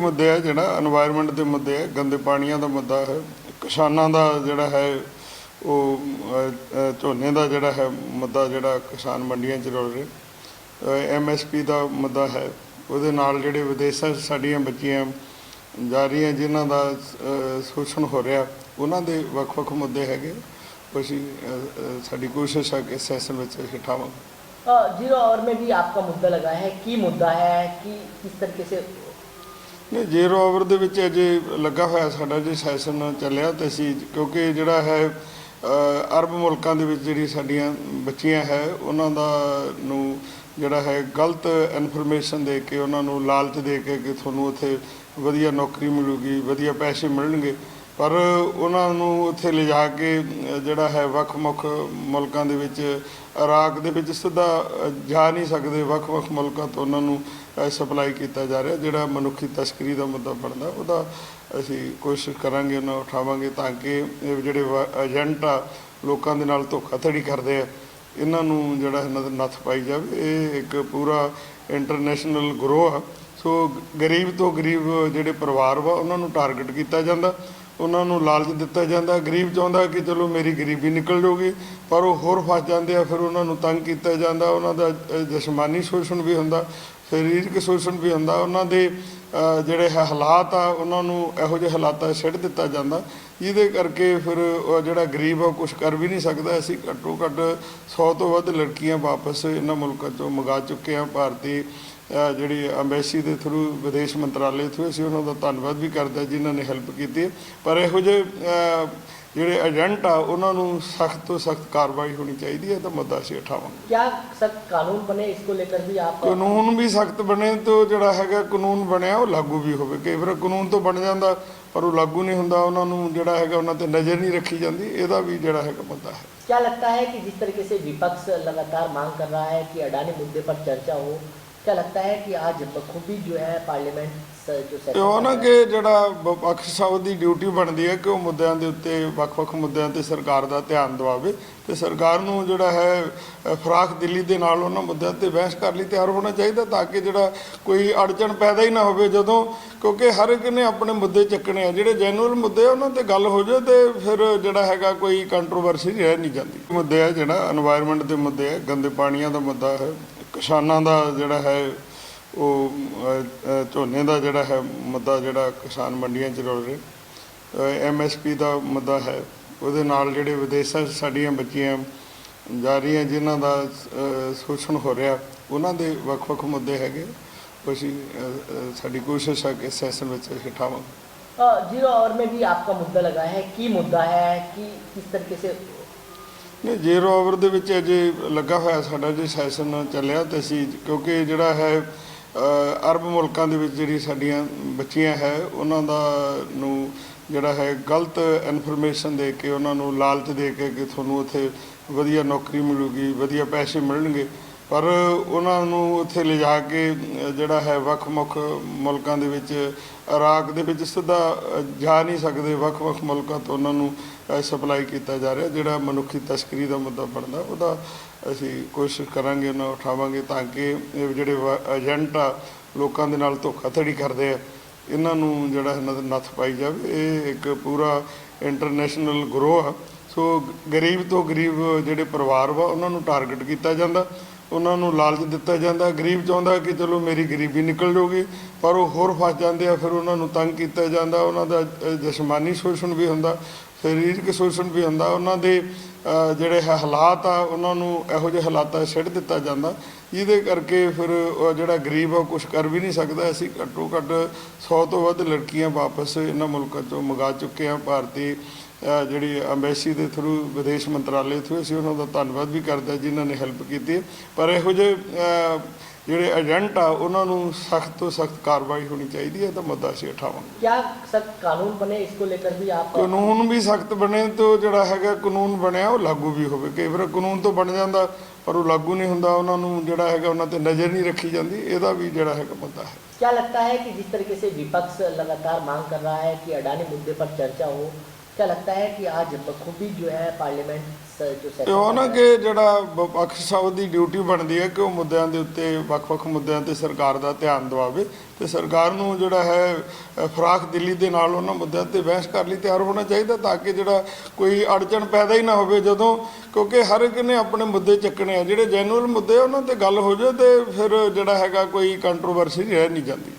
ਮੁੱਦੇ ਆ ਜਿਹੜਾ এনवायरमेंट ਦੇ ਮੁੱਦੇ ਆ, ਗੰਦੇ ਪਾਣੀਆਂ ਦਾ ਮੁੱਦਾ ਹੈ, ਕਿਸਾਨਾਂ ਦਾ ਜਿਹੜਾ ਹੈ, ਉਹ ਝੋਨੇ ਦਾ ਜਿਹੜਾ ਹੈ ਮੁੱਦਾ ਜਿਹੜਾ ਕਿਸਾਨ ਮੰਡੀਆਂ 'ਚ ਰੋਲ ਰਿਹਾ। ਐਮਐਸਪੀ ਦਾ ਮੁੱਦਾ ਹੈ, ਉਹਦੇ ਨਾਲ ਜਿਹੜੇ ਵਿਦੇਸ਼ਾਂ 'ਚ ਸਾਡੀਆਂ ਬੱਚੀਆਂ ਜਾ ਰਹੀਆਂ ਜਿਨ੍ਹਾਂ ਦਾ ਸ਼ੋਸ਼ਣ ਹੋ ਰਿਹਾ, ਉਹਨਾਂ ਦੇ ਵੱਖ-ਵੱਖ ਮੁੱਦੇ ਹੈਗੇ। ਅਸੀਂ ਸਾਡੀ ਕੋਸ਼ਿਸ਼ ਹੈ ਕਿ ਇਸ ਸੈਸ਼ਨ ਵਿੱਚ ਇਕੱਠਾਵਾਂ जीरो और में भी आपका मुद्दा लगा है की मुद्दा है कि किस तरीके से ਨਹੀਂ ਜ਼ੀਰੋ ਆਵਰ ਦੇ ਵਿੱਚ ਅਜੇ ਲੱਗਾ ਹੋਇਆ ਸਾਡਾ ਜੇ ਸੈਸ਼ਨ ਚੱਲਿਆ ਤੇ ਅਸੀਂ, ਕਿਉਂਕਿ ਜਿਹੜਾ ਹੈ ਅਰਬ ਮੁਲਕਾਂ ਦੇ ਵਿੱਚ ਜਿਹੜੀ ਸਾਡੀਆਂ ਬੱਚੀਆਂ ਹੈ, ਉਹਨਾਂ ਦਾ ਨੂੰ ਜਿਹੜਾ ਹੈ, ਗਲਤ ਇਨਫੋਰਮੇਸ਼ਨ ਦੇ ਕੇ, ਉਹਨਾਂ ਨੂੰ ਲਾਲਚ ਦੇ ਕੇ ਕਿ ਤੁਹਾਨੂੰ ਉੱਥੇ ਵਧੀਆ ਨੌਕਰੀ ਮਿਲੂਗੀ, ਵਧੀਆ ਪੈਸੇ ਮਿਲਣਗੇ। ਪਰ ਉਹਨਾਂ ਨੂੰ ਉੱਥੇ ਲਿਜਾ ਕੇ ਜਿਹੜਾ ਹੈ ਵੱਖ-ਵੱਖ ਮੁਲਕਾਂ ਦੇ ਵਿੱਚ, ਇਰਾਕ ਦੇ ਵਿੱਚ ਸਿੱਧਾ ਜਾ ਨਹੀਂ ਸਕਦੇ ਵੱਖ-ਵੱਖ ਮੁਲਕਾਂ ਤੋਂ ਉਹਨਾਂ ਨੂੰ ਸਪਲਾਈ ਕੀਤਾ ਜਾ ਰਿਹਾ, ਜਿਹੜਾ ਮਨੁੱਖੀ ਤਸਕਰੀ ਦਾ ਮੁੱਦਾ ਬਣਦਾ, ਉਹਦਾ ਅਸੀਂ ਕੋਸ਼ਿਸ਼ ਕਰਾਂਗੇ, ਉਹਨਾਂ ਉਠਾਵਾਂਗੇ ਤਾਂ ਕਿ ਇਹ ਜਿਹੜੇ ਵਾ- ਏਜੰਟ ਆ, ਲੋਕਾਂ ਦੇ ਨਾਲ ਧੋਖਾਧੜੀ ਕਰਦੇ ਆ, ਇਹਨਾਂ ਨੂੰ ਜਿਹੜਾ ਇਹਨਾਂ ਦੇ ਨੱਥ ਪਾਈ ਜਾਵੇ। ਇਹ ਇੱਕ ਪੂਰਾ ਇੰਟਰਨੈਸ਼ਨਲ ਗਰੋਹ ਆ। ਸੋ ਗਰੀਬ ਤੋਂ ਗਰੀਬ ਜਿਹੜੇ ਪਰਿਵਾਰ ਵਾ, ਉਹਨਾਂ ਨੂੰ ਟਾਰਗੇਟ ਕੀਤਾ ਜਾਂਦਾ। ਉਹਨਾਂ ਨੂੰ ਲਾਲਚ ਦਿੱਤਾ ਜਾਂਦਾ ਗਰੀਬ ਚਾਹੁੰਦਾ ਕਿ ਚਲੋ ਮੇਰੀ ਗਰੀਬੀ ਨਿਕਲ ਜਾਊਗੀ ਪਰ ਉਹ ਹੋਰ ਫਸ ਜਾਂਦੇ ਆ ਫਿਰ ਉਹਨਾਂ ਨੂੰ ਤੰਗ ਕੀਤਾ ਜਾਂਦਾ ਉਹਨਾਂ ਦਾ ਅ, ਜਿਸਮਾਨੀ ਸ਼ੋਸ਼ਣ ਵੀ ਹੁੰਦਾ ਸਰੀਰਕ ਸ਼ੋਸ਼ਣ ਵੀ ਹੁੰਦਾ ਉਹਨਾਂ ਦੇ ਜਿਹੜੇ ਹਾਲਾਤ ਆ ਉਹਨਾਂ ਨੂੰ ਇਹੋ ਜਿਹੇ ਹਾਲਾਤਾਂ 'ਚ ਦਿੱਤਾ ਜਾਂਦਾ। ਜਿਹਦੇ ਕਰਕੇ ਫਿਰ ਜਿਹੜਾ ਗਰੀਬ ਆ ਕੁਝ ਕਰ ਵੀ ਨਹੀਂ ਸਕਦਾ। ਅਸੀਂ ਘੱਟੋ ਘੱਟ 100 ਤੋਂ ਵੱਧ ਲੜਕੀਆਂ ਵਾਪਸ ਇਹਨਾਂ ਮੁਲਕਾਂ ਚੋਂ ਮੰਗਾ ਚੁੱਕੇ ਆ ਭਾਰਤੀ ਜਿਹੜੀ ਐਮਬੈਸੀ ਦੇ ਥਰੂ ਵਿਦੇਸ਼ ਮੰਤਰਾਲੇ ਥਰੂ ਅਸੀਂ ਉਹਨਾਂ ਦਾ ਧੰਨਵਾਦ ਵੀ ਕਰਦਾ ਜਿਨ੍ਹਾਂ ਨੇ ਹੈਲਪ ਕੀਤੀ ਪਰ ਇਹੋ ਜਿਹੇ ਜਿਹੜੇ ਏਜੰਟ ਆ ਉਹਨਾਂ ਨੂੰ ਸਖਤ ਤੋਂ ਸਖਤ ਕਾਰਵਾਈ ਹੋਣੀ ਚਾਹੀਦੀ ਹੈ ਤਾਂ ਮੁੱਦਾ ਅਸੀਂ ਉਠਾਵਾਂਗੇ क्या सख्त कानून बने इसको लेकर भी आप ਕਾਨੂੰਨ ਵੀ ਸਖਤ ਬਣੇ ਤੋਂ ਜਿਹੜਾ ਹੈਗਾ ਕਾਨੂੰਨ ਬਣਿਆ ਉਹ ਲਾਗੂ ਵੀ ਹੋਵੇ ਕਈ ਵਾਰ ਕਾਨੂੰਨ ਤੋਂ ਬਣ ਜਾਂਦਾ ਪਰ ਉਹ ਲਾਗੂ ਨਹੀਂ ਹੁੰਦਾ ਉਹਨਾਂ ਨੂੰ ਜਿਹੜਾ ਹੈਗਾ ਉਹਨਾਂ ਤੇ ਨਜ਼ਰ ਨਹੀਂ ਰੱਖੀ ਜਾਂਦੀ ਇਹਦਾ ਵੀ ਜਿਹੜਾ ਹੈਗਾ ਮੁੱਦਾ ਹੈ क्या लगता है कि जिस तरीके से विपक्ष लगातार मांग कर रहा है कि अडानी मुद्दे पर चर्चा हो क्या लगता है कि आज बखूबी जो है पार्लियामेंट स- जो ਤੇ ਉਹ ਨਾ ਕਿ ਜਿਹੜਾ ਅਖਰ ਸਾਹਿਬ ਦੀ ਡਿਊਟੀ ਬਣਦੀ ਹੈ ਕਿ ਉਹ ਮੁੱਦਿਆਂ ਦੇ ਉੱਤੇ ਵੱਖ-ਵੱਖ ਮੁੱਦਿਆਂ ਤੇ ਸਰਕਾਰ ਦਾ ਧਿਆਨ ਦਿਵਾਵੇ ਤੇ ਸਰਕਾਰ ਨੂੰ ਜਿਹੜਾ ਹੈ ਫਰਾਖ ਦਿੱਲੀ ਦੇ ਨਾਲ ਉਹਨਾਂ ਮੁੱਦਿਆਂ ਤੇ ਬਹਿਸ ਕਰਨ ਲਈ ਤਿਆਰ ਹੋਣਾ ਚਾਹੀਦਾ ਤਾਂ ਕਿ ਜਿਹੜਾ ਕੋਈ ਅੜਚਣ ਪੈਦਾ ਹੀ ਨਾ ਹੋਵੇ ਜਦੋਂ ਕਿਉਂਕਿ ਹਰ ਇੱਕ ਨੇ ਆਪਣੇ ਮੁੱਦੇ ਚੱਕਣੇ ਆ ਜਿਹੜੇ ਜੈਨੂਅਲ ਮੁੱਦੇ ਆ ਉਹਨਾਂ ਤੇ ਗੱਲ ਹੋ ਜਾਵੇ ਤੇ ਫਿਰ ਜਿਹੜਾ ਹੈਗਾ ਕੋਈ ਕੰਟਰੋਵਰਸੀ ਰਹਿ ਨਹੀਂ ਜਾਂਦੀ। ਮੁੱਦੇ ਆ ਜਿਹੜਾ এনवायरमेंट ਦੇ ਮੁੱਦੇ ਆ ਗੰਦੇ ਪਾਣੀਆਂ ਦਾ ਮੁੱਦਾ ਹੈ ਕਿਸਾਨਾਂ ਦਾ ਜਿਹੜਾ ਹੈ ਉਹ ਅ, ਅ, ਝੋਨੇ ਦਾ ਜਿਹੜਾ ਹੈ ਮੁੱਦਾ ਜਿਹੜਾ ਕਿਸਾਨ ਮੰਡੀਆਂ 'ਚ ਰੁਲ ਰਿਹਾ ਐਮਐਸਪੀ ਦਾ ਮੁੱਦਾ ਹੈ ਉਹਦੇ ਨਾਲ ਜਿਹੜੇ ਵਿਦੇਸ਼ਾਂ 'ਚ ਸਾਡੀਆਂ ਬੱਚੀਆਂ ਜਾ ਰਹੀਆਂ ਜਿਨ੍ਹਾਂ ਦਾ ਅ, ਸ਼ੋਸ਼ਣ ਹੋ ਰਿਹਾ ਉਹਨਾਂ ਦੇ ਵੱਖ-ਵੱਖ ਮੁੱਦੇ ਹੈਗੇ ਉਹ ਅਸੀਂ ਅ, ਅ, ਸਾਡੀ ਕੋਸ਼ਿਸ਼ ਹੈ ਕਿ ਇਸ ਸੈਸ਼ਨ ਵਿੱਚ ਅਸੀਂ ਉਠਾਵਾਂਗੇ अ, जीरो आवर में भी आपका मुद्दा लगा है की मुद्दा है कि किस तरीके से ਨਹੀਂ ਜ਼ੀਰੋ ਆਵਰ ਦੇ ਵਿੱਚ ਅਜੇ ਲੱਗਾ ਹੋਇਆ ਸਾਡਾ ਜੇ ਸੈਸ਼ਨ ਚੱਲਿਆ ਤੇ ਅਸੀਂ ਕਿਉਂਕਿ ਜਿਹੜਾ ਹੈ ਅ, ਅਰਬ ਮੁਲਕਾਂ ਦੇ ਵਿੱਚ ਜਿਹੜੀ ਸਾਡੀਆਂ ਬੱਚੀਆਂ ਹੈ, ਉਹਨਾਂ ਦਾ ਨੂੰ ਜਿਹੜਾ ਹੈ ਗਲਤ ਇਨਫੋਰਮੇਸ਼ਨ ਦੇ ਕੇ, ਉਹਨਾਂ ਨੂੰ ਲਾਲਚ ਦੇ ਕੇ ਕਿ ਤੁਹਾਨੂੰ ਉੱਥੇ ਵਧੀਆ ਨੌਕਰੀ ਮਿਲੂਗੀ, ਵਧੀਆ ਪੈਸੇ ਮਿਲਣਗੇ। ਪਰ ਉਹਨਾਂ ਨੂੰ ਉੱਥੇ ਲਿਜਾ ਕੇ ਜਿਹੜਾ ਹੈ ਵੱਖ-ਵੱਖ ਮੁਲਕਾਂ ਦੇ ਵਿੱਚ, ਇਰਾਕ ਦੇ ਵਿੱਚ ਸਿੱਧਾ ਜਾ ਨਹੀਂ ਸਕਦੇ, ਵੱਖ-ਵੱਖ ਮੁਲਕਾਂ ਤੋਂ ਉਹਨਾਂ ਨੂੰ ਸਪਲਾਈ ਕੀਤਾ ਜਾ ਰਿਹਾ, ਜਿਹੜਾ ਮਨੁੱਖੀ ਤਸਕਰੀ ਦਾ ਮੁੱਦਾ ਬਣਦਾ, ਉਹਦਾ ਅਸੀਂ ਕੋਸ਼ਿਸ਼ ਕਰਾਂਗੇ, ਉਹਨਾਂ ਉਠਾਵਾਂਗੇ ਤਾਂ ਕਿ ਇਹ ਜਿਹੜੇ ਵਾ- ਏਜੰਟ ਆ, ਲੋਕਾਂ ਦੇ ਨਾਲ ਧੋਖਾਧੜੀ ਕਰਦੇ ਆ, ਇਹਨਾਂ ਨੂੰ ਜਿਹੜਾ ਇਹਨਾਂ ਦੇ ਨੱਥ ਪਾਈ ਜਾਵੇ। ਇਹ ਇੱਕ ਪੂਰਾ ਇੰਟਰਨੈਸ਼ਨਲ ਗਰੋਹ ਆ। ਸੋ ਗਰੀਬ ਤੋਂ ਗਰੀਬ ਜਿਹੜੇ ਪਰਿਵਾਰ ਵਾ, ਉਹਨਾਂ ਨੂੰ ਟਾਰਗੇਟ ਕੀਤਾ ਜਾਂਦਾ। ਉਹਨਾਂ ਨੂੰ ਲਾਲਚ ਦਿੱਤਾ ਜਾਂਦਾ ਗਰੀਬ ਚਾਹੁੰਦਾ ਕਿ ਚਲੋ ਮੇਰੀ ਗਰੀਬੀ ਨਿਕਲ ਜਾਊਗੀ ਪਰ ਉਹ ਹੋਰ ਫਸ ਜਾਂਦੇ ਆ ਫਿਰ ਉਹਨਾਂ ਨੂੰ ਤੰਗ ਕੀਤਾ ਜਾਂਦਾ ਉਹਨਾਂ ਦਾ ਅ, ਜਿਸਮਾਨੀ ਸ਼ੋਸ਼ਣ ਵੀ ਹੁੰਦਾ ਸਰੀਰਕ ਸ਼ੋਸ਼ਣ ਵੀ ਹੁੰਦਾ ਉਹਨਾਂ ਦੇ ਜਿਹੜੇ ਹਾਲਾਤ ਆ ਉਹਨਾਂ ਨੂੰ ਇਹੋ ਜਿਹੇ ਹਾਲਾਤਾਂ 'ਚ ਸਿੱਟ ਦਿੱਤਾ ਜਾਂਦਾ ਜਿਹਦੇ ਕਰਕੇ ਫਿਰ ਜਿਹੜਾ ਗਰੀਬ ਆ ਕੁਝ ਕਰ ਵੀ ਨਹੀਂ ਸਕਦਾ ਅਸੀਂ ਘੱਟੋ ਘੱਟ 100 ਤੋਂ ਵੱਧ ਲੜਕੀਆਂ ਵਾਪਸ ਇਹਨਾਂ ਮੁਲਕਾਂ ਚੋਂ ਮੰਗਾ ਚੁੱਕੇ ਆ ਭਾਰਤੀ ਜਿਹੜੀ ਐਮਬੈਸੀ ਦੇ ਥਰੂ ਵਿਦੇਸ਼ ਮੰਤਰਾਲੇ ਥਰੂ ਅਸੀਂ ਉਹਨਾਂ ਦਾ ਧੰਨਵਾਦ ਵੀ ਕਰਦੇ ਹਾਂ ਜਿਨ੍ਹਾਂ ਨੇ ਹੈਲਪ ਕੀਤੀ ਹੈ। ਪਰ ਇਹੋ ਜਿਹੇ ਅ, ਜਿਹੜੇ ਏਜੰਟ ਆ ਉਹਨਾਂ ਨੂੰ ਸਖਤ ਤੋਂ ਸਖਤ ਕਾਰਵਾਈ ਹੋਣੀ ਚਾਹੀਦੀ ਹੈ ਤਾਂ ਮੁੱਦਾ ਅਸੀਂ ਉਠਾਵਾਂਗੇ क्या सख्त कानून बने इसको लेकर भी आप ਕਾਨੂੰਨ ਵੀ ਸਖਤ ਬਣੇ ਤੋਂ ਜਿਹੜਾ ਹੈਗਾ ਕਾਨੂੰਨ ਬਣਿਆ ਉਹ ਲਾਗੂ ਵੀ ਹੋਵੇ ਕਈ ਵਾਰ ਕਾਨੂੰਨ ਤੋਂ ਬਣ ਜਾਂਦਾ ਪਰ ਉਹ ਲਾਗੂ ਨਹੀਂ ਹੁੰਦਾ ਉਹਨਾਂ ਨੂੰ ਜਿਹੜਾ ਹੈਗਾ ਉਹਨਾਂ ਤੇ ਨਜ਼ਰ ਨਹੀਂ ਰੱਖੀ ਜਾਂਦੀ ਇਹਦਾ ਵੀ ਜਿਹੜਾ ਹੈਗਾ ਮੁੱਦਾ ਹੈ क्या लगता है कि जिस तरीके से विपक्ष लगातार मांग कर रहा है कि अडानी मुद्दे पर चर्चा हो क्या लगता है कि आज बखूबी जो है पार्लियामेंट स- जो ਤੇ session ਉਹ ਨਾ चल रहा है, ਕਿ ਜਿਹੜਾ ਵਿਪਕਸ਼ ਸਾਹਿਬ ਦੀ ਡਿਊਟੀ ਬਣਦੀ ਹੈ ਕਿ ਉਹ ਮੁੱਦਿਆਂ ਦੇ ਉੱਤੇ ਵੱਖ-ਵੱਖ ਮੁੱਦਿਆਂ ਤੇ ਸਰਕਾਰ ਦਾ ਧਿਆਨ ਦਿਵਾਵੇ ਤੇ ਸਰਕਾਰ ਨੂੰ ਜਿਹੜਾ ਹੈ ਅ, ਫਰਾਖ ਦਿੱਲੀ ਦੇ ਨਾਲ ਉਹਨਾਂ ਮੁੱਦਿਆਂ ਤੇ ਬਹਿਸ ਕਰ ਲਈ ਤਿਆਰ ਹੋਣਾ ਚਾਹੀਦਾ ਤਾਂ ਕਿ ਜਿਹੜਾ ਕੋਈ ਅੜਚਣ ਪੈਦਾ ਹੀ ਨਾ ਹੋਵੇ ਜਦੋਂ ਕਿਉਂਕਿ ਹਰ ਇੱਕ ਨੇ ਆਪਣੇ ਮੁੱਦੇ ਚੱਕਣੇ ਆ ਜਿਹੜੇ ਜੈਨੂਅਲ ਮੁੱਦੇ ਆ ਉਹਨਾਂ ਤੇ ਗੱਲ ਹੋ ਜਾਏ ਤੇ ਫਿਰ ਜਿਹੜਾ ਹੈਗਾ ਕੋਈ ਕੰਟਰੋਵਰਸੀ ਰਹਿ ਨਹੀਂ ਜਾਂਦੀ